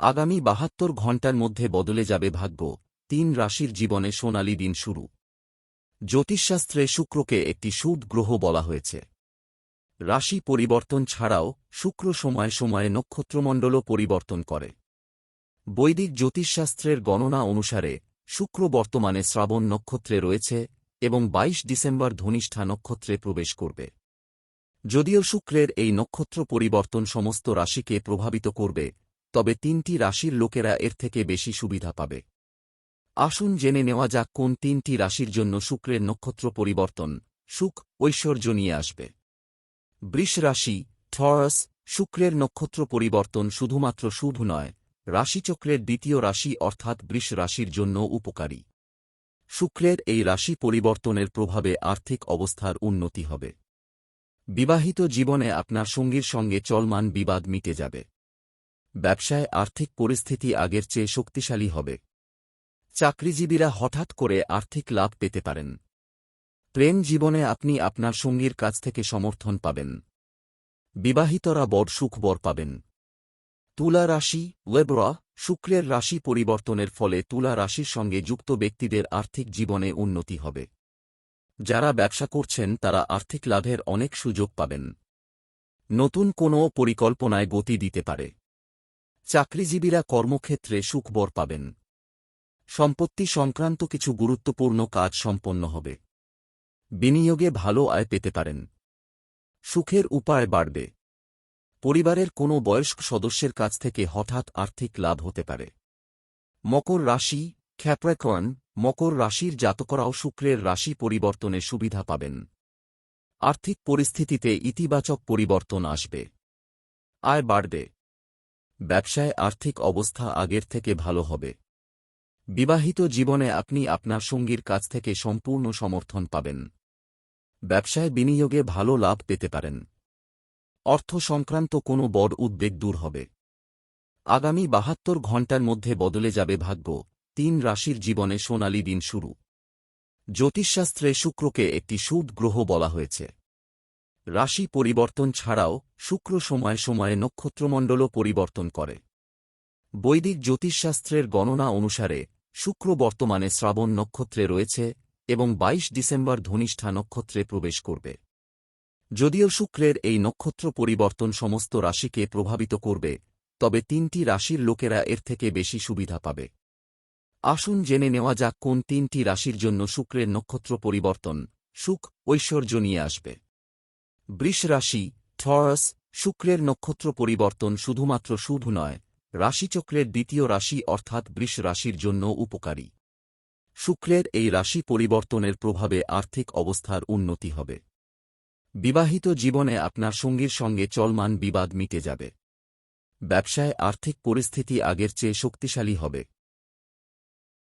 আগামী বাহাত্তর ঘণ্টার মধ্যে বদলে যাবে ভাগ্য। তিন রাশির জীবনে সোনালি দিন শুরু। জ্যোতিষশাস্ত্রে শুক্রকে একটি সুদ গ্রহ বলা হয়েছে। রাশি পরিবর্তন ছাড়াও শুক্র সময়ে সময়ে নক্ষত্রমণ্ডলও পরিবর্তন করে। বৈদিক জ্যোতিষশাস্ত্রের গণনা অনুসারে শুক্র বর্তমানে শ্রাবণ নক্ষত্রে রয়েছে এবং ২২ ডিসেম্বর ধনিষ্ঠা নক্ষত্রে প্রবেশ করবে। যদিও শুক্রের এই নক্ষত্র পরিবর্তন সমস্ত রাশিকে প্রভাবিত করবে তবে তিনটি রাশির লোকেরা এর থেকে বেশি সুবিধা পাবে। আসুন জেনে নেওয়া যাক কোন তিনটি রাশির জন্য শুক্রের নক্ষত্র পরিবর্তন, সুখ, ঐশ্বর্য নিয়ে আসবে। বৃষ রাশি থরাস শুক্রের নক্ষত্র পরিবর্তন শুধুমাত্র শুভ নয়, রাশিচক্রের দ্বিতীয় রাশি অর্থাৎ বৃষ রাশির জন্য উপকারী। শুক্রের এই রাশি পরিবর্তনের প্রভাবে আর্থিক অবস্থার উন্নতি হবে। বিবাহিত জীবনে আপনার সঙ্গীর সঙ্গে চলমান বিবাদ মিটে যাবে। ব্যবসায় আর্থিক পরিস্থিতি আগের চেয়ে শক্তিশালী হবে। চাকরিজীবীরা হঠাৎ করে আর্থিক লাভ পেতে পারেন। প্রেম জীবনে আপনি আপনার সঙ্গীর কাছ থেকে সমর্থন পাবেন। বিবাহিতরা বড় সুখ বর পাবেন। তুলা রাশি ওয়েবরা শুক্রের রাশি পরিবর্তনের ফলে তুলা রাশির সঙ্গে যুক্ত ব্যক্তিদের আর্থিক জীবনে উন্নতি হবে। যারা ব্যবসা করছেন, তারা আর্থিক লাভের অনেক সুযোগ পাবেন। নতুন কোনো পরিকল্পনায় গতি দিতে পারে। চাকরিজীবীরা কর্মক্ষেত্রে সুখবর পাবেন। সম্পত্তি সংক্রান্ত কিছু গুরুত্বপূর্ণ কাজ সম্পন্ন হবে। বিনিয়োগে ভালো আয় পেতে পারেন। সুখের উপায় বাড়বে। পরিবারের কোনো বয়স্ক সদস্যের কাছ থেকে হঠাৎ আর্থিক লাভ হতে পারে। মকর রাশি খ্যাপ্রাকন মকর রাশির জাতকরাও শুক্রের রাশি পরিবর্তনে সুবিধা পাবেন। আর্থিক পরিস্থিতিতে ইতিবাচক পরিবর্তন আসবে। আয় বাড়বে। ব্যবসায় আর্থিক অবস্থা আগের থেকে ভালো হবে। বিবাহিত জীবনে আপনি আপনার সঙ্গীর কাছ থেকে সম্পূর্ণ সমর্থন পাবেন। ব্যবসায় বিনিয়োগে ভালো লাভ পেতে পারেন। অর্থ সংক্রান্ত কোনো বড় উদ্বেগ দূর হবে। আগামী বাহাত্তর ঘণ্টার মধ্যে বদলে যাবে ভাগ্য। তিন রাশির জীবনে সোনালি দিন শুরু। জ্যোতিষশাস্ত্রে শুক্রকে একটি সুদ গ্রহ বলা হয়েছে। রাশি পরিবর্তন ছাড়াও শুক্র সময়ে সময়ে নক্ষত্রমণ্ডলও পরিবর্তন করে। বৈদিক জ্যোতিষশাস্ত্রের গণনা অনুসারে, শুক্র বর্তমানে শ্রাবণ নক্ষত্রে রয়েছে এবং ২২ ডিসেম্বর ধনিষ্ঠা নক্ষত্রে প্রবেশ করবে। যদিও শুক্রের এই নক্ষত্র পরিবর্তন সমস্ত রাশিকে প্রভাবিত করবে, তবে তিনটি রাশির লোকেরা এর থেকে বেশি সুবিধা পাবে। আসুন জেনে নেওয়া যাক কোন তিনটি রাশির জন্য শুক্রের নক্ষত্র পরিবর্তন, সুখ, ঐশ্বর্য নিয়ে আসবে। বৃষ ঠরস শুক্রের নক্ষত্র পরিবর্তন শুধুমাত্র শুভ নয়, রাশিচক্রের দ্বিতীয় রাশি অর্থাৎ বৃষ রাশির জন্য উপকারী। শুক্রের এই রাশি পরিবর্তনের প্রভাবে আর্থিক অবস্থার উন্নতি হবে। বিবাহিত জীবনে আপনার সঙ্গীর সঙ্গে চলমান বিবাদ মিটে যাবে। ব্যবসায় আর্থিক পরিস্থিতি আগের চেয়ে শক্তিশালী হবে।